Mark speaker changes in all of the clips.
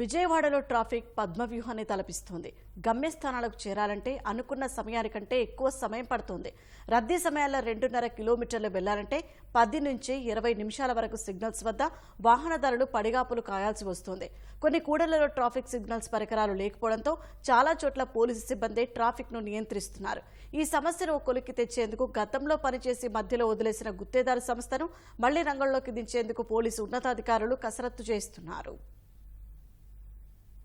Speaker 1: విజయవాడలో ట్రాఫిక్ పద్మవ్యూహాన్ని తలపిస్తోంది. గమ్యస్థానాలకు చేరాలంటే అనుకున్న సమయానికంటే ఎక్కువ సమయం పడుతోంది. రద్దీ సమయాల్లో రెండున్నర కిలోమీటర్లు వెళ్ళాలంటే పది నుంచి ఇరవై నిమిషాల వరకు సిగ్నల్స్ వద్ద వాహనదారులు పడిగాపులు కాయాల్సి వస్తోంది. కొన్ని కూడళ్ళలో ట్రాఫిక్ సిగ్నల్స్ పరికరాలు లేకపోవడంతో చాలా చోట్ల పోలీసు సిబ్బంది ట్రాఫిక్ను నియంత్రిస్తున్నారు. ఈ సమస్యను కొలిక్కి తెచ్చేందుకు గతంలో పనిచేసి మధ్యలో వదిలేసిన గుత్తేదారు సంస్థను మళ్ళీ రంగంలోకి దించేందుకు పోలీసు ఉన్నతాధికారులు కసరత్తు చేస్తున్నారు.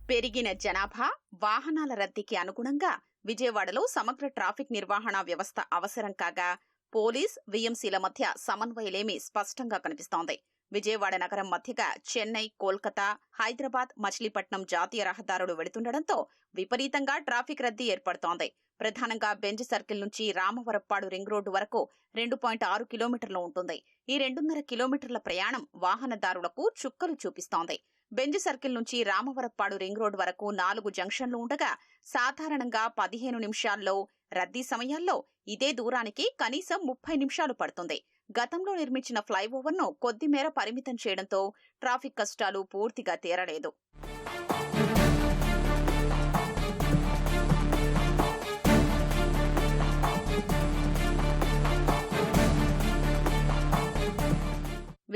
Speaker 2: పెరిగిన జనాభా వాహనాల రద్దీకి అనుగుణంగా విజయవాడలో సమగ్ర ట్రాఫిక్ నిర్వహణ వ్యవస్థ అవసరం కాగా పోలీస్ వీఎంసీల మధ్య సమన్వయలేమి స్పష్టంగా కనిపిస్తోంది. విజయవాడ నగరం మధ్యగా చెన్నై కోల్కతా హైదరాబాద్ మచిలీపట్నం జాతీయ రహదారులు వెళుతుండటంతో విపరీతంగా ట్రాఫిక్ రద్దీ ఏర్పడుతోంది. ప్రధానంగా బెంజ్ సర్కిల్ నుంచి రామవరప్పాడు రింగ్ రోడ్డు వరకు రెండు పాయింట్ ఆరు కిలోమీటర్లు ఉంటుంది. ఈ రెండున్నర కిలోమీటర్ల ప్రయాణం వాహనదారులకు చుక్కలు చూపిస్తోంది. బెంజ్ సర్కిల్ నుంచి రామవరప్పాడు రింగ్ రోడ్ వరకు నాలుగు జంక్షన్లు ఉండగా సాధారణంగా పదిహేను నిమిషాల్లో రద్దీ సమయాల్లో ఇదే దూరానికి కనీసం ముప్పై నిమిషాలు పడుతుంది. గతంలో నిర్మించిన ఫ్లైఓవర్ను కొద్దిమేర పరిమితం చేయడంతో ట్రాఫిక్ కష్టాలు పూర్తిగా తీరలేదు.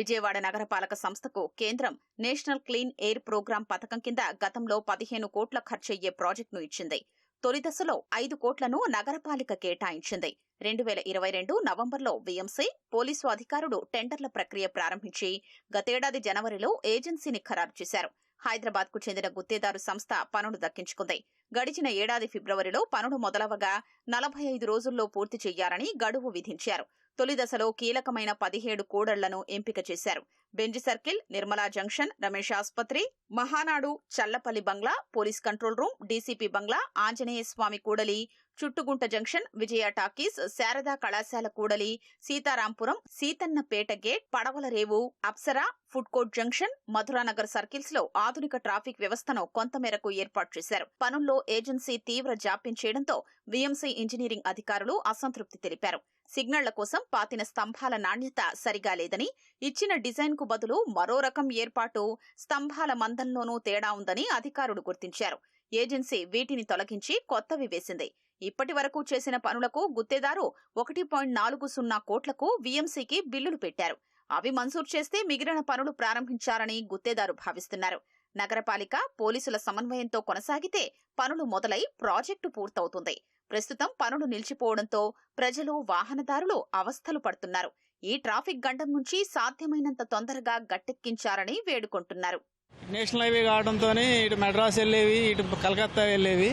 Speaker 2: విజయవాడ నగరపాలక సంస్థకు కేంద్రం నేషనల్ క్లీన్ ఎయిర్ ప్రోగ్రాం పథకం కింద గతంలో పదిహేను కోట్ల ఖర్చయ్యే ప్రాజెక్టును ఇచ్చింది. తొలి దశలో ఐదు కోట్లను నగరపాలిక కేటాయించింది. రెండు వేల ఇరవై రెండు నవంబర్లో వీఎంసీ పోలీసు అధికారులు టెండర్ల ప్రక్రియ ప్రారంభించి గతేడాది జనవరిలో ఏజెన్సీని ఖరారు చేశారు. హైదరాబాద్కు చెందిన గుత్తేదారు సంస్థ పనులు దక్కించుకుంది. గడిచిన ఏడాది ఫిబ్రవరిలో పనులు మొదలవగా నలభై ఐదు రోజుల్లో పూర్తి చేయాలని గడువు విధించారు. తొలి దశలో కీలకమైన పదిహేడు కూడళ్ళను ఎంపిక చేశారు. Benz circle Nirmala junction Ramesh ఆసుపత్రి మహానాడు చల్లపల్లి బంగ్లా పోలీస్ కంట్రోల్ రూమ్ డీసీపీ బంగ్లా ఆంజనేయ స్వామి కూడలి చుట్టుగుంట జంక్షన్ విజయ టాకీస్ శారదా కళాశాల కూడలి సీతారాంపురం సీతన్నపేట గేట్ పడవల రేవు Apsara food court junction Madhuranagar సర్కిల్స్లో ఆధునిక ట్రాఫిక్ వ్యవస్థను కొంతమేరకు ఏర్పాటు చేశారు. పనుల్లో ఏజెన్సీ తీవ్ర జాప్యం చేయడంతో వీఎంసీ ఇంజనీరింగ్ అధికారులు అసంతృప్తి తెలిపారు. సిగ్నళ్ళ కోసం పాతిన స్తంభాల నాణ్యత సరిగా లేదని ఇచ్చిన డిజైన్కు బదులు మరో రకం ఏర్పాటు స్తంభాల మందంలోనూ తేడా ఉందని అధికారులు గుర్తించారు. ఏజెన్సీ వీటిని తొలగించి కొత్తవి వేసింది. ఇప్పటి వరకు చేసిన పనులకు గుత్తేదారు ఒకటి పాయింట్ నాలుగు సున్నా కోట్లకు వీఎంసీకి బిల్లులు పెట్టారు. అవి మంజూరు చేస్తే మిగిలిన పనులు ప్రారంభించాలని గుత్తేదారు భావిస్తున్నారు. నగరపాలిక పోలీసుల సమన్వయంతో కొనసాగితే పనులు మొదలై ప్రాజెక్టు పూర్తవుతుంది. ప్రస్తుతం పనులు నిలిచిపోవడంతో ప్రజలు వాహనదారులు అవస్థలు పడుతున్నారు. ఈ ట్రాఫిక్ గండం నుంచి సాధ్యమైనంత తొందరగా గట్టెక్కించారని వేడుకుంటున్నారు.
Speaker 3: నేషనల్ హైవే కావడంతో ఇటు మెడ్రాస్ వెళ్ళేవి ఇటు కలకత్తా వెళ్ళేవి.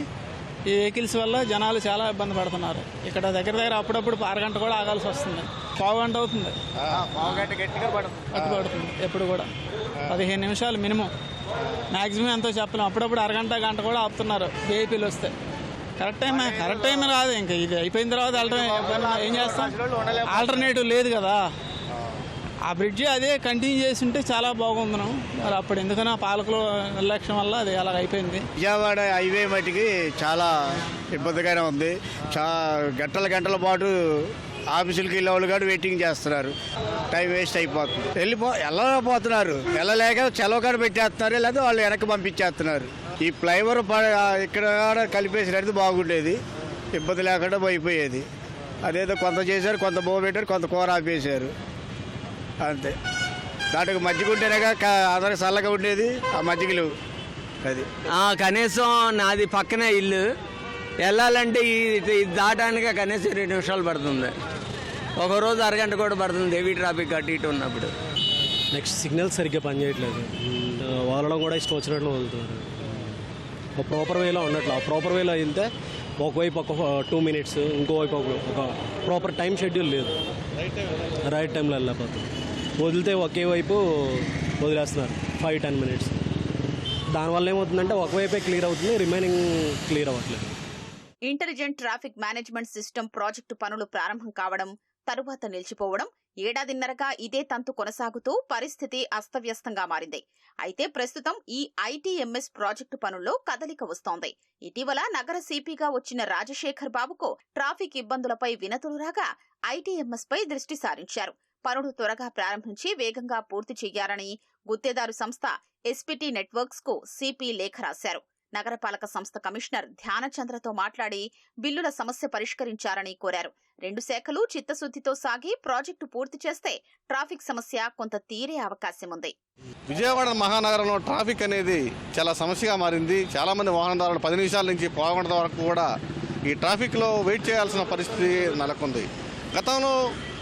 Speaker 3: ఈ వెహికల్స్ వల్ల జనాలు చాలా ఇబ్బంది పడుతున్నారు. ఇక్కడ దగ్గర దగ్గర అప్పుడప్పుడు అరగంట కూడా ఆగాల్సి వస్తుంది. పావు గంట అవుతుంది. పడుతుంది. ఎప్పుడు కూడా. పదిహేను నిమిషాలు మినిమం. మ్యాక్సిమం ఎంతో చెప్పలేం. అప్పుడప్పుడు అరగంట గంట కూడా ఆపుతున్నారు వేఐపీలు వస్తే. కరెక్ట్ టైం కరెక్ట్ టైం రాదు ఇంకా ఇది అయిపోయిన తర్వాత వెళ్ళడం ఏం చేస్తాం? ఆల్టర్నేటివ్ లేదు కదా. ఆ బ్రిడ్జి అదే కంటిన్యూ చేసి ఉంటే చాలా బాగుందనం మరి అప్పుడు ఎందుకన్నా పాలకులు నిర్లక్ష్యం వల్ల అది అలా అయిపోయింది.
Speaker 4: విజయవాడ హైవే మటుకి చాలా ఇబ్బందిగానే ఉంది. చా గంటల గంటల పాటు ఆఫీసులకి వెళ్ళే వాళ్ళు కూడా వెయిటింగ్ చేస్తున్నారు. టైం వేస్ట్ అయిపోతుంది. వెళ్ళిపో వెళ్ళకపోతున్నారు వెళ్ళలేక సెలవు కాడ పెట్టేస్తున్నారు లేదా వాళ్ళు వెనక్కి పంపించేస్తున్నారు. ఈ ఫ్లైఓవర్ ఇక్కడ కలిపేసినది బాగుండేది. ఇబ్బంది లేకుండా పోయిపోయేది. అదేదో కొంత చేశారు కొంత బో పెట్టారు కొంత కూర ఆపేశారు. అంతే. దానికి మజ్జిగ ఉంటేనే అందరికి చల్లగా ఉండేది ఆ మజ్జిగలు. అది.
Speaker 5: ఆ, కనీసం నాది పక్కనే ఇల్లు. వెళ్ళాలంటే ఈ ఇది దాటానికి కనీసం రెండు నిమిషాలు పడుతుంది. ఒక రోజు అరగంట కూడా పడుతుంది హెవీ ట్రాఫిక్ అటు ఇటు ఉన్నప్పుడు.
Speaker 6: నెక్స్ట్ సిగ్నల్ సరిగ్గా పనిచేయట్లేదు. వదలడం కూడా ఇష్టం వచ్చినట్లు వదులుతున్నారు. ఒక ప్రాపర్ వేలో ఆ ప్రాపర్ వేలో వెళ్తే ఒకవైపు ఒక టూ మినిట్స్ ఇంకోవైపు ఒక ఒక ప్రాపర్ టైం షెడ్యూల్ లేదు. రైట్ టైంలో వెళ్ళకపోతుంది వదిలితే ఒకే వైపు వదిలేస్తున్నారు. ఫైవ్ టెన్ మినిట్స్ దానివల్ల ఏమవుతుందంటే ఒకవైపే క్లియర్ అవుతుంది రిమైనింగ్ క్లియర్ అవ్వట్లేదు.
Speaker 2: Intelligent traffic management system project పనులు ప్రారంభం కావడం తరువాత నిలిచిపోవడం ఏడాదిన్నరగా ఇదే తంతు కొనసాగుతూ పరిస్థితి అస్తవ్యస్తంగా మారింది. అయితే ప్రస్తుతం ఈ ఐటీఎంఎస్ ప్రాజెక్టు పనుల్లో కదలిక వస్తోంది. ఇటీవల నగర సిపిగా వచ్చిన రాజశేఖర్ బాబుకు ట్రాఫిక్ ఇబ్బందులపై వినతులు రాగా ఐటీఎంఎస్ పై దృష్టి సారించారు. పనులు త్వరగా ప్రారంభించి వేగంగా పూర్తి చేయాలని గుత్తేదారు సంస్థ ఎస్పీటీ నెట్వర్క్స్కు సిపి లేఖ రాశారు. నగరపాలక సంస్థ కమిషనర్ ధ్యానచంద్రతో మాట్లాడి బిల్లుల సమస్య పరిష్కరించారని కోరారు. రెండు శాఖలు చిత్తశుద్దితో సాగి ప్రాజెక్టు పూర్తి చేస్తే ట్రాఫిక్ సమస్య కొంత తీరే అవకాశం ఉంది
Speaker 7: విజయవాడ మహానగరంలో ట్రాఫిక్ అనేది చాలా సమస్యగా మారింది. చాలామంది వాహనదారులు పది నిమిషాల నుంచి పావుగంట వరకు కూడా ఈ ట్రాఫిక్లో వెయిట్ చేయాల్సిన పరిస్థితి నెలకొంది. గతంలో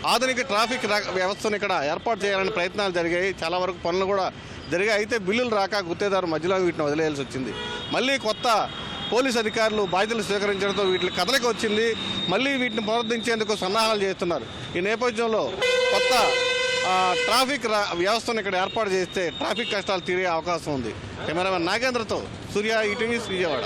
Speaker 7: ఆధునిక ట్రాఫిక్ వ్యవస్థను ఇక్కడ ఏర్పాటు చేయాలని ప్రయత్నాలు జరిగాయి. చాలా వరకు పనులు కూడా జరిగాయి. అయితే బిల్లులు రాక గుత్తేదారు మధ్యలో వీటిని వదిలేయాల్సి వచ్చింది. మళ్ళీ కొత్త పోలీస్ అధికారులు బాధ్యతలు స్వీకరించడంతో వీటి కదలిక వచ్చింది. మళ్ళీ వీటిని పునరుద్ధరించేందుకు సన్నాహాలు చేస్తున్నారు. ఈ నేపథ్యంలో కొత్త ట్రాఫిక్ రా- వ్యవస్థను ఇక్కడ ఏర్పాటు చేస్తే ట్రాఫిక్ కష్టాలు తీరే అవకాశం ఉంది. కెమెరామెన్ నాగేంద్రతో సూర్య ఈటీవీ విజయవాడ.